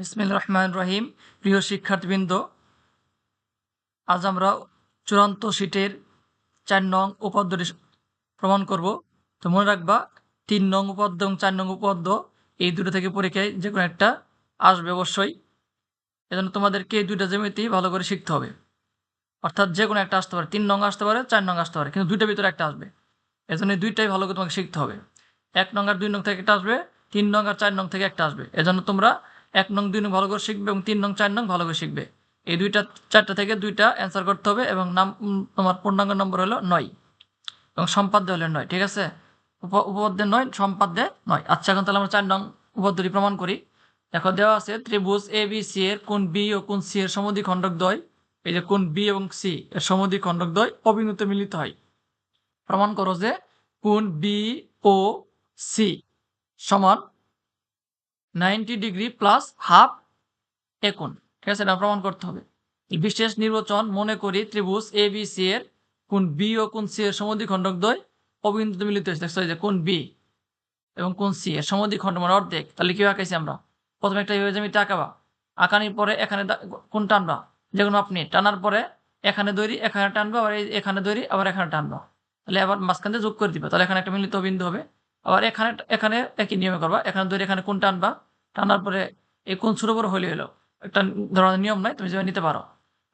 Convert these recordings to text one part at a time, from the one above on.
বিসমিল রহমান রহিম। প্রিয় শিক্ষার্থীবৃন্দ, আজ আমরা চূড়ান্ত সিটের চার নং উপাদ্যটি প্রমাণ করব। তো মনে রাখবা, তিন নং উপাদ্য এবং চার নং উপাদ্য এই দুটো থেকে পরীক্ষায় যে কোনো একটা আসবে অবশ্যই। এজন্য তোমাদেরকে এই দুইটা জ্যামিতি ভালো করে শিখতে হবে। অর্থাৎ যে কোনো একটা আসতে পারে, তিন নং আসতে পারে, চার নং আসতে পারে, কিন্তু দুইটার ভিতরে একটা আসবে। এজন্য দুইটাই ভালো করে তোমাকে শিখতে হবে। এক নং আর দুই নং থেকে একটা আসবে, তিন নং আর চার নং থেকে একটা আসবে। এজন্য তোমরা এক নং, দুই নং ভালো করে শিখবে এবং তিন নং, চার নং ভালো করে শিখবে। এই দুইটা, চারটা থেকে দুইটা অ্যান্সার করতে হবে এবং নাম তোমার পূর্ণাঙ্গ নম্বর হলো নয়। এবং সম্পাদ্য হলো নয়, ঠিক আছে? উপ, উপপাদ্যে নয়, সম্পাদ্যে নয়। আচ্ছা এখন তাহলে আমরা চার নং উপপাদ্যটি প্রমাণ করি। দেখো, দেওয়া আছে ত্রিভুজ এ বি সি এর কোন বি ও কোন সি এর সমদ্বি খণ্ডক দ্বয়। এই যে কোন বি এবং সি এর সমদ্বি খণ্ডক দ্বয় অবিনুতে মিলিত হয়। প্রমাণ করো যে কোন বি ও সি সমান নাইনটি ডিগ্রি প্লাস হাফ একন। ঠিক আছে, এটা প্রমাণ করতে হবে। বিশেষ নির্বাচন মনে করি ত্রিভুজ এ বি সি এর কোন বি ও কোন সি এর সমদ্বি খণ্ডক দ্বয় অবিন্দুতে মিলিত হয়েছে। দেখছ যে কোন বি এবং কোন সি এর সমদ্বি খণ্ড মানে অর্ধেক। তাহলে কি আঁকাইছি আমরা? প্রথমে একটা ইমেজ আমি আঁকাবা। আঁকানির পরে এখানে কোন টানবা? যে কোনো আপনি, টানার পরে এখানে দৈরি, এখানে টানবা, আবার এখানে দৈরি, আবার এখানে টানবা। তাহলে আবার মাঝখান দিয়ে যোগ করে দিবা। তাহলে এখানে একটা মিলিত বিন্দু হবে। আবার এখানে এখানে একই নিয়মে করবা। এখানে দৈরি এখানে কোন টানবা টানার পরে এই কোন ছোট বড় হলে হলো। একটা ধরনের নিয়ম নাই, তুমি যেভাবে নিতে পারো।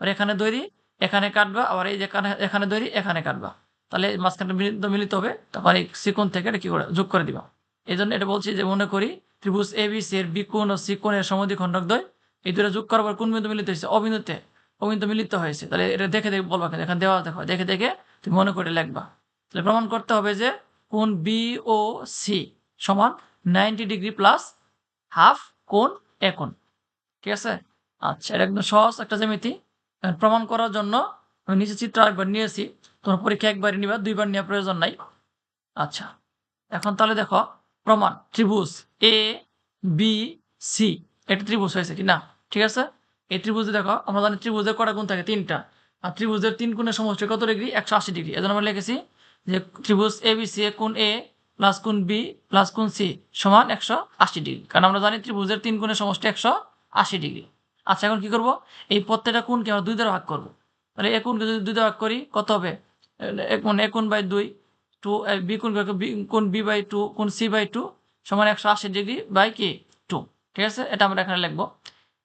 আর এখানে দৈরি, এখানে কাটবা, আবার এই যে এখানে দৈরি, এখানে কাটবা। তাহলে মাঝখানটা মিলিত মিলিত হবে। তারপর এই সিকোণ থেকে এটা কি করে? যোগ করে দিবা। এই জন্য এটা বলছি যে মনে করি ত্রিভুজ এ বি সি এর বিকোণ ও সিকোণের খণ্ডক দ্বয় এই দুটো যোগ করার পর কোন বিন্দু মিলিত হয়েছে? অবিন্দুতে। অবিন্দু মিলিত হয়েছে। তাহলে এটা দেখে দেখে বলবা কিন্তু। এখানে দেওয়া, দেখো, দেখে দেখে তুমি মনে করে লিখবা। তাহলে প্রমাণ করতে হবে যে কোন বি ও সি সমান নাইনটি ডিগ্রি প্লাস হাফ কোন একন ঠিক আছে? আচ্ছা এটা একদম সহজ একটা জ্যামিতি। প্রমাণ করার জন্য আমি নিচে চিত্র একবার নিয়েছি। তোমার পরীক্ষা একবারই নিবা, দুইবার নেওয়ার প্রয়োজন নাই। আচ্ছা এখন তাহলে দেখো, প্রমাণ, ত্রিভুজ এ বি সি এটা ত্রিভুজ হয়েছে কি না? ঠিক আছে? এই ত্রিভুজে দেখো, আমরা জানি ত্রিভুজের কটা গুণ থাকে? তিনটা। আর ত্রিভুজের তিন কোণের সমষ্টি কত ডিগ্রি একশো আশি ডিগ্রি এজন্য আমরা লিখেছি যে ত্রিভুজ এ বি সি এ কোন এ প্লাস কোন বি প্লাস কোন সি সমান একশো আশি ডিগ্রি। কারণ আমরা জানি ত্রিভুজের তিন কোণের সমষ্টি একশো আশি ডিগ্রি। আচ্ছা এখন কি করব? এই প্রত্যেকটা কোণকে আমরা দুই দ্বারা ভাগ করব। তাহলে এ কোণকে যদি দুই দ্বারা ভাগ করি, কত হবে? এক মানে কোণ বাই দুই, টু বি কোণ কোণ বি বাই টু কোন সি বাই টু সমান একশো আশি ডিগ্রি বাই কি? টু। ঠিক আছে? এটা আমরা এখানে লিখব।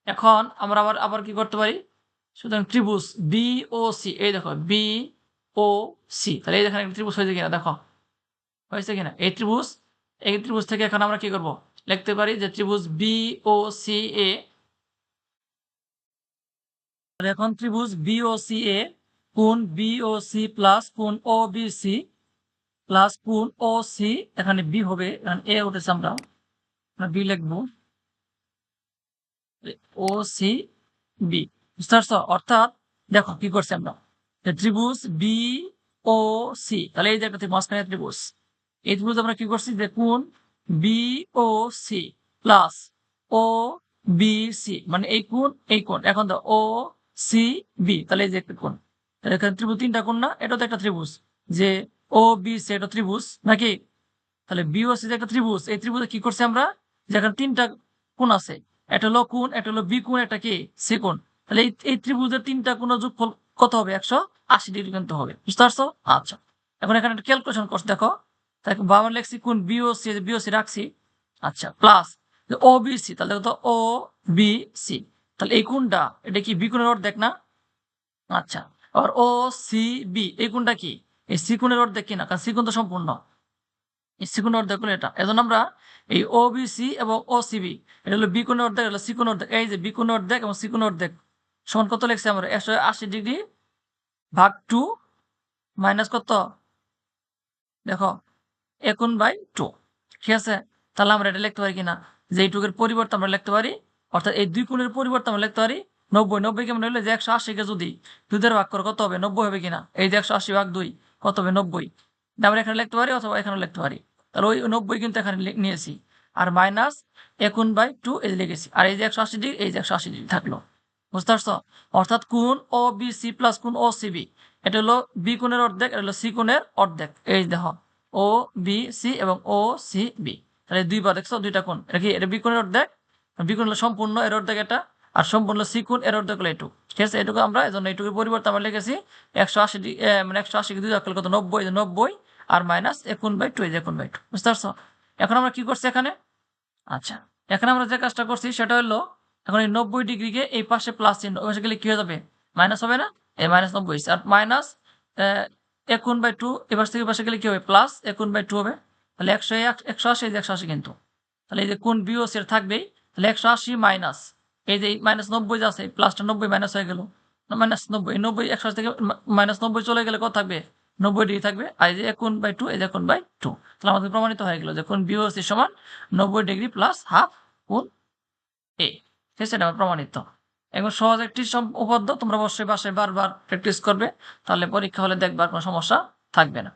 এখন আমরা আবার আবার কি করতে পারি? সুতরাং ত্রিভুজ বি ও সি এই দেখো বি ও সি তাহলে এই দেখেন ত্রিভুজ হয়েছে কিনা? দেখো। হয়েছে কিনা? এই ত্রিভুজ এই ত্রিভুজ থেকে এখন আমরা কি করব? লিখতে পারি যে ত্রিভুজ বি ও সি এ এখন ত্রিভুজ বি ও সি এ কোণ বি ও সি প্লাস কোন ও বি সি প্লাস কোন ও সি এখানে বি হবে এখানে এ উঠেছে আমরা। বি লিখব। ও সি বি বুঝতে পারছ? অর্থাৎ দেখো কি করছি আমরা। ত্রিভুজ বি ও সি তাহলে এই যে একটা মাঝখানে ত্রিভুজ। এই ত্রিভুজ আমরা কি করছি? যে কোণ B O C plus O B C মানে এই কোণ এই কোণ। এখন তো ও সি বি তাহলে এই যে একটা তাহলে এখানে ত্রিভুজ তিনটা কোণ না? এটা তো একটা ত্রিভুজ। যে ও বি সি এটা ত্রিভুজ নাকি? তাহলে বি ও সি যে একটা ত্রিভুজ, এই ত্রিভুজে কি করছি আমরা? যেখানে তিনটা কোণ আছে। একটা হলো কোণ, একটা হলো বি কোণ, একটা কি? সি কোণ। তাহলে এই ত্রিভুজের তিনটা কোণ যোগফল কত হবে? একশো আশি ডিগ্রি কিন্তু হবে। বুঝতে পারছ? আচ্ছা। এখন এখানে একটা ক্যালকুলেশন করছি দেখো। তাই বাবা লেখছি কোন? বিওসি বিওসি রাখছি। আচ্ছা প্লাস ও বি সি তাহলে দেখো তো ও বি সি তাহলে এই কোনটা? এটা কি বি কোণের অর্ধেক না? আচ্ছা আর ও সি বি এই কোনটা কি? এই সি কোণের কি না? কারণ সি তো সম্পূর্ণ। এই সি কোণের হলো এটা। এজন্য আমরা এই ও বি সি এবং ও সি বি এটা হলো বি কোণের এটা হলো সি কোণের এই যে বি কোণের অর্ধেক এবং সি কোণের অর্ধেক, সমান কত লিখছি আমরা? একশো আশি ডিগ্রি ভাগ টু মাইনাস কত? দেখো, একুন বাই টু। ঠিক আছে? তাহলে আমরা এটা লিখতে পারি কিনা? যে এইটুকের পরিবর্তে আমরা লিখতে পারি, অর্থাৎ এই দুই কোণের পরিবর্তে আমরা লিখতে পারি নব্বই। নব্বই কেমন হলে যে একশো আশিকে যদি দুধের ভাগ করে, কত হবে? নব্বই হবে কিনা? এই যে একশো আশি ভাগ দুই, কত হবে? নব্বই। আমরা এখানে লিখতে পারি অথবা এখানে লিখতে পারি। তাহলে ওই নব্বই কিন্তু এখানে নিয়েছি। আর মাইনাস একুন বাই টু এই লিখেছি। আর এই যে একশো আশি ডিগ্রি, এই যে একশো আশি ডিগ্রি থাকল। বুঝতে পারছ? অর্থাৎ কোণ ও বি, সি প্লাস কোণ ও সি, বি। এটা হলো বি কোণের অর্ধেক, এটা হলো সি কোণের অর্ধেক। এই দেখো, ও, বি, সি এবং ও, সি, বি। তাহলে দুইবার দেখছ? দুইটা কোণ। এটা কি? এটা বি কোণের অর্ধেক? বিগুণ হলো সম্পূর্ণ, এর অর্ধেক এটা। আর সম্পূর্ণ সি সিকুণ এর অর্ধেক হলো এটুকু। ঠিক আছে? এটুকু আমরা এই জন্য এটুকুর পরিবর্তে আমরা লিখেছি একশো আশি মানে একশো আশি দুই অক্ষর কত? নব্বই নব্বই আর মাইনাস একুন বাই টু এই যে একুন বাই টু বুঝতে পারছ? এখন আমরা কি করছি এখানে? আচ্ছা এখানে আমরা যে কাজটা করছি সেটা হলো এখন এই নব্বই ডিগ্রিকে এই পাশে প্লাস চিহ্ন, ওই পাশে গেলে কি হয়ে যাবে? মাইনাস হবে না? এই মাইনাস নব্বই, আর মাইনাস একুন বাই টু এ এবার থেকে পাশে গেলে কি হবে? প্লাস একুন বাই টু হবে। তাহলে একশো এক- একশো আশি, এই যে একশো আশি কিন্তু। তাহলে এই যে কোন বিওসি এর থাকবেই। তাহলে একশো আশি মাইনাস এই যে মাইনাস নব্বই যে আছে প্লাসটা নব্বই মাইনাস হয়ে গেল। মাইনাস নব্বই নব্বই, একশো আশি থেকে মাইনাস নব্বই চলে গেলে কত থাকবে? নব্বই ডিগ্রি থাকবে। আর এই যে একুন বাই টু এই যে একুন বাই টু তাহলে আমাদের প্রমাণিত হয়ে গেল যে কোন বিওসি সমান নব্বই ডিগ্রি প্লাস হাফ কোন এ ঠিক আছে প্রমাণিত। এবং সহজ একটি উপপাদ্য, তোমরা অবশ্যই বাসায় বারবার প্র্যাকটিস করবে, তাহলে পরীক্ষা হলে দেখবার কোনো সমস্যা থাকবে না।